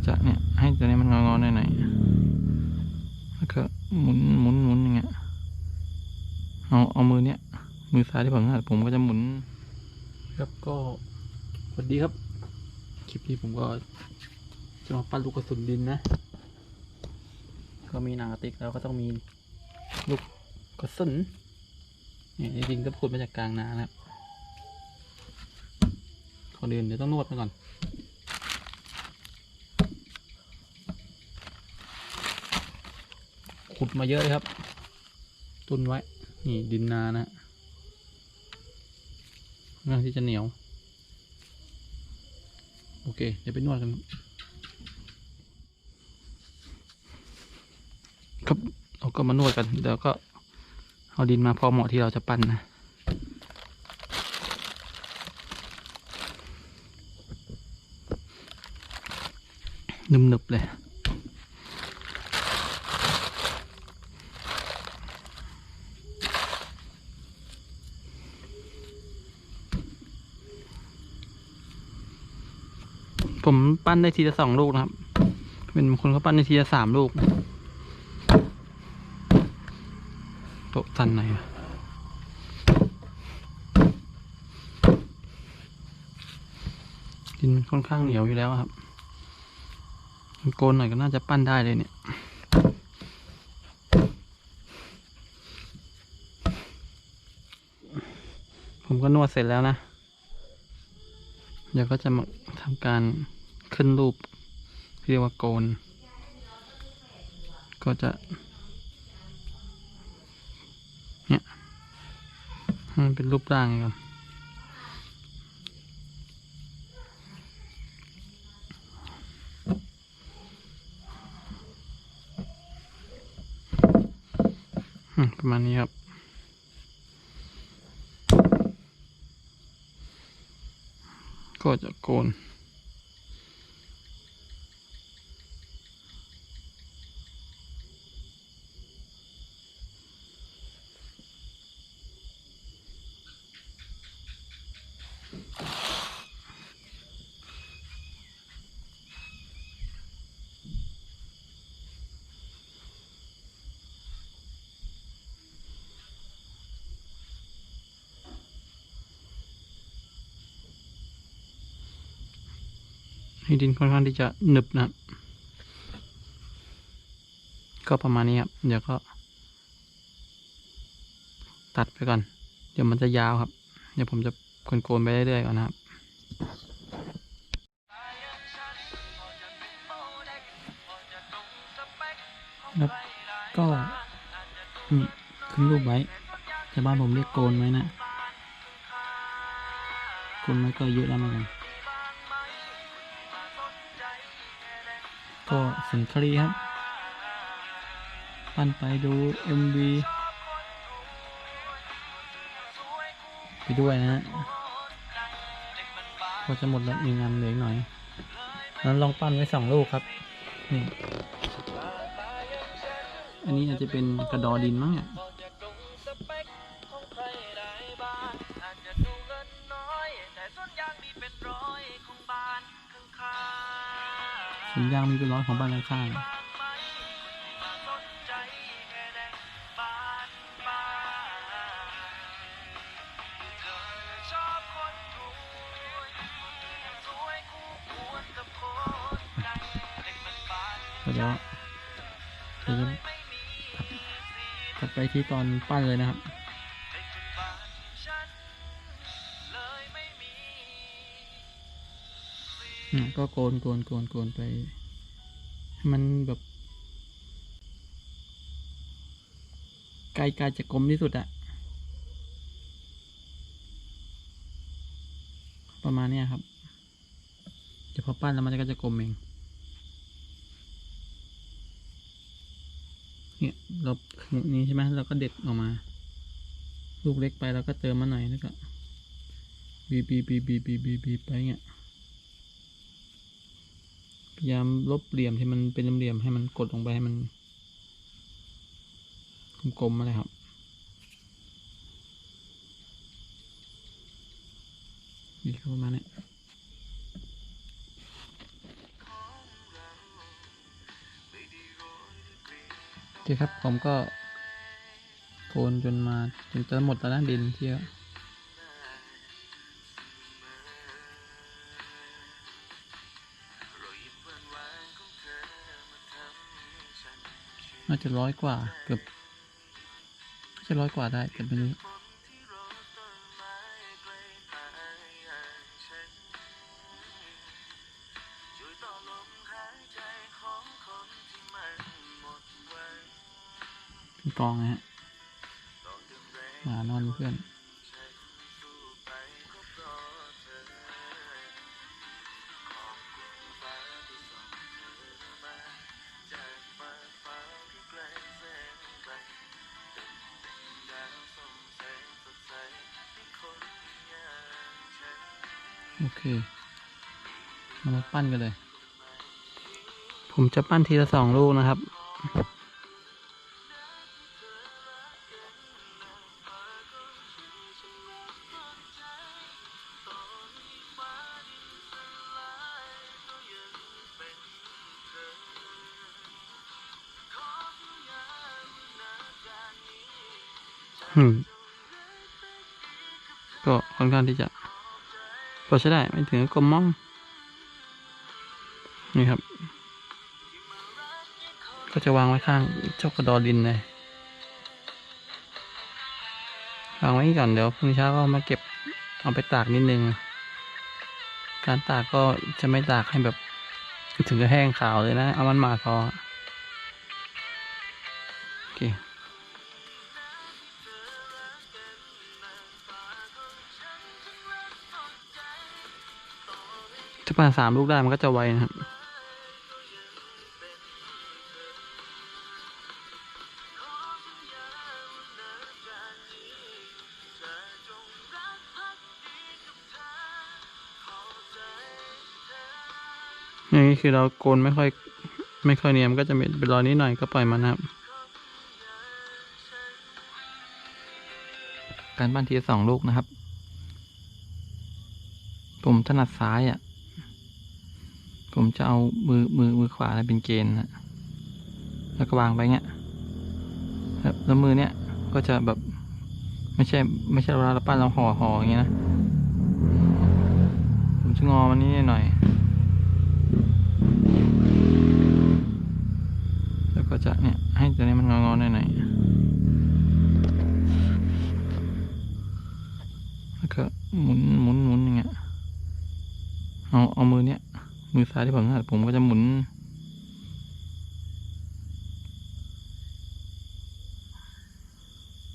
ก็จะเนี่ยให้ตัวนี้มันงอๆหน่อยๆแล้วก็หมุนหมุนหมุนอย่างเงี้ยเอาเอามือเนี้ยมือซ้ายที่ผมถนัดผมก็จะหมุน ครับก็สวัสดีครับ คลิปนี้ผมก็จะมาปั้นลูกกระสุนดินนะ ก็มีหนังติกแล้วก็ต้องมีลูกกระสุนเนี่ยจริงๆก็พูดมาจากกลางนานะครับก่อนอื่นเดี๋ยวต้องนวดมาก่อน ขุดมาเยอะเลยครับ ตุนไว้ นี่ดินนานะฮะเรื่องที่จะเหนียว โอเค เดี๋ยวไปนวดกันครับเราก็มานวดกันเดี๋ยวก็เอาดินมาพอเหมาะที่เราจะปั้นนะนึบๆเลย ผมปั้นได้ทีละสองลูกนะครับ เป็นบางคนเขาปั้นได้ทีละสามลูก โต๊ะตันไหนอะดินค่อนข้างเหนียวอยู่แล้วครับโกนหน่อยก็น่าจะปั้นได้เลยเนี่ยผมก็นวดเสร็จแล้วนะ เดี๋ยวก็จะมาทำการขึ้นรูปที่เรียกว่าโกน ก็จะเนี่ยมันเป็นรูปร่างไงก่อนประมาณนี้ครับ ก็จะโกน ให้ดินค่อนข้างที่จะหนึบนะก็ประมาณนี้ครับ เดี๋ยวก็ ตัดไปก่อน เดี๋ยวมันจะยาวครับ เดี๋ยวผมจะโกนๆไปเรื่อยๆก่อนนะครับครับก็ขึ้นรูปไว้ชาวบ้านผมเรียกโกนไว้นะ โกนไว้ก็เยอะแล้วเหมือนกัน ก็สินคลีครับ ปั้นไปดู MV ไปด้วยนะฮะก็จะหมดแล้วมีงานเหลืออีกหน่อย นั้นลองปั้นไว้สองลูกครับ นี่ อันนี้อาจจะเป็นกระดอดินมั้งเนี่ย สวนยางมีเป็นร้อยของบ้านข้างเดี๋ยวเดี๋ยวจะตัดตัดไปที่ตอนปั้นเลยนะครับ อืมก็โกนโกนโกนโกนไป มันแบบใกลๆจะกลมที่สุดอะประมาณนี้ครับเดี๋ยวพอปั้นแล้วมันก็จะกลมเอง เนี่ยเรานี้ใช่ไหมเราก็เด็ดออกมา ลูกเล็กไปเราก็เติมมาหน่อยแล้วก็บีบีบีบีบีบีบีไปเงี้ย พยายามลบเหลี่ยมที่มันเป็นเหลี่ยมให้มันกดลงไปให้มันกลมๆอะไรครับนี่ก็ปรมาเนี่ยโอเคครับผมก็โคนจนมาจนจะหมดแล้วนะดินที่ น่าจะร้อยกว่าเกือบจะร้อยกว่าได้แต่ไม่รู้กองนะฮะหมานอนเพื่อน โอเคมามาปั้นกันเลย ผมจะปั้นทีละสองลูกนะครับอืมก็ค่อนข้างที่จะ พอใช้ได้ไม่ถึงกับกลมมอง นี่ครับ ก็จะวางไว้ข้างเจ้ากระดอดินเลยวางไว้ก่อนเดี๋ยวพรุ่งนี้เช้าก็มาเก็บเอาไปตากนิดนึง การตากก็จะไม่ตากให้แบบถึงกับแห้งขาวเลยนะ เอามันมาพอ ถ้าปานสามลูกได้มันก็จะไวนะครับอย่างนี้คือเราโกนไม่ค่อยไม่ค่อยเนียมก็จะเป็นรอยนิดหน่อยก็ปล่อยมันนะครับ การบ้านทีสองลูกนะครับ ผมถนัดซ้ายอะ ผมจะเอามือมือมือขวาเป็นเกณฑ์นะแล้วก็วางไปเงี้ยแล้วแล้วมือเนี้ยก็จะแบบ ไม่ใช่ ไม่ใช่เวลาเราปั้นเราห่อห่ออย่างเงี้ยนะ ผมจะงอมันนิดหน่อย แล้วก็จะเนี่ย ให้ตัวนี้มันงอๆหน่อยๆแล้วก็หมุนหมุนหมุนอย่างเงี้ยเอาเอามือเนี้ย มือซ้ายที่ผมถนัดผมก็จะหมุน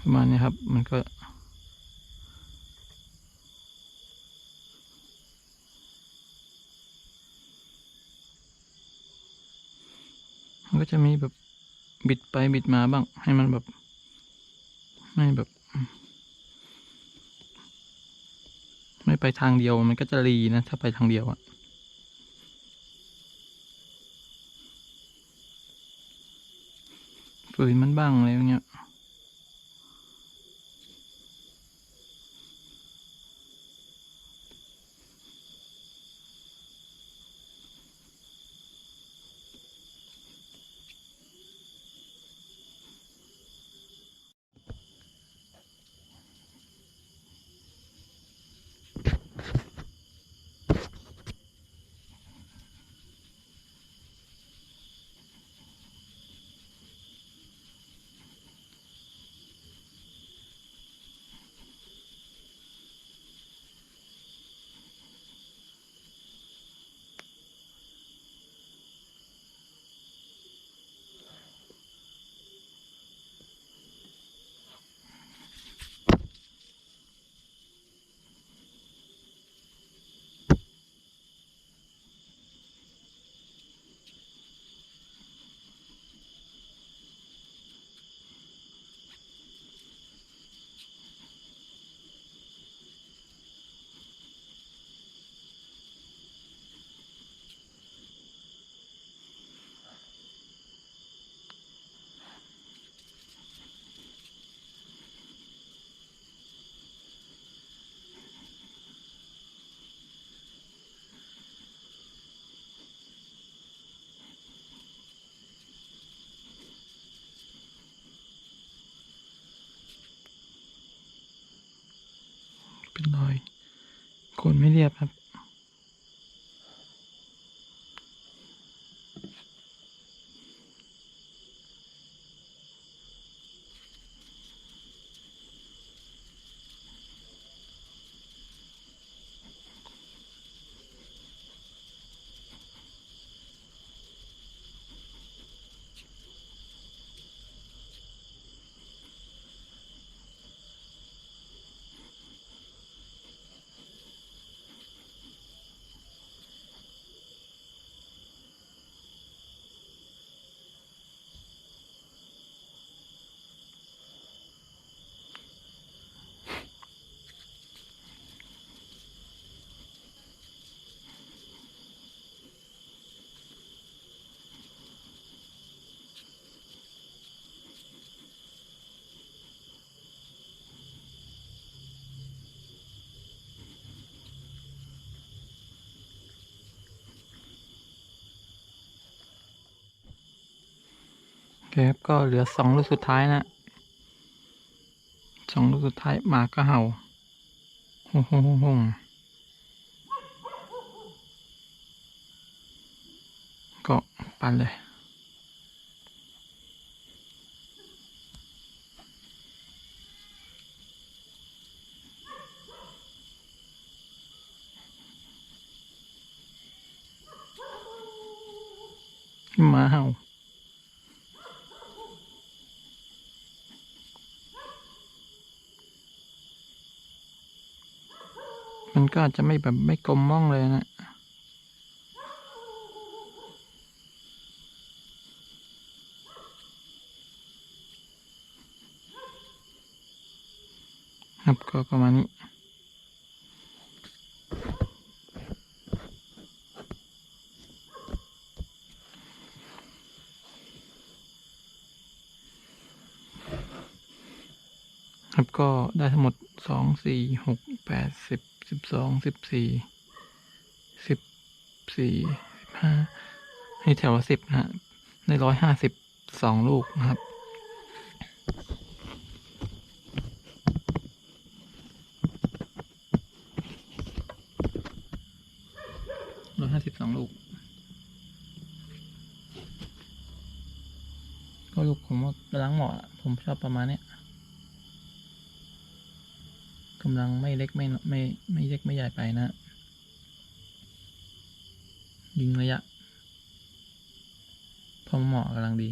ประมาณนี้ครับ มันก็มันก็จะมีแบบบิดไปบิดมาบ้าง ให้มันแบบ ไม่แบบ ไม่ไปทางเดียวมันก็จะรีนะ ถ้าไปทางเดียวอะ ฝืนมันบ้างอะไรอย่างเงี้ย เป็นรอยโคนไม่เรียบครับ เคครับก็เหลือสองลูกสุดท้ายนะสองลูกสุดท้ายหมาก็เห่าฮ่งฮ่งฮ่งฮ่งก็ปันเลยหมาเห่า ก็อาจจะไม่แบบไม่กลมม่องเลยนะครับก็ประมาณนี้ครับก็ได้ทั้งหมดสองสี่หกแปดสิบ สิบสองสิบสี่สิบสี่สิบห้าให้แถวสิบนะฮะได้ร้อยห้าสิบสองลูกนะครับร้อยห้าสิบสองลูก ก็ลูกผมว่ากำลังหมอผมชอบประมาณเนี้ย กำลังไม่เล็กไม่ไม่ไม่เล็กไม่ใหญ่ไปนะ ยิงระยะ พอเหมาะกำลังดี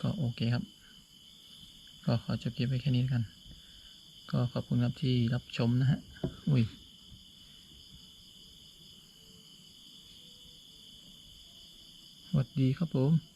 ก็โอเคครับ ก็ขอจบคลิปไว้แค่นี้แล้วกัน ก็ขอบคุณครับที่รับชมนะฮะ อุ้ยสวัสดีครับผม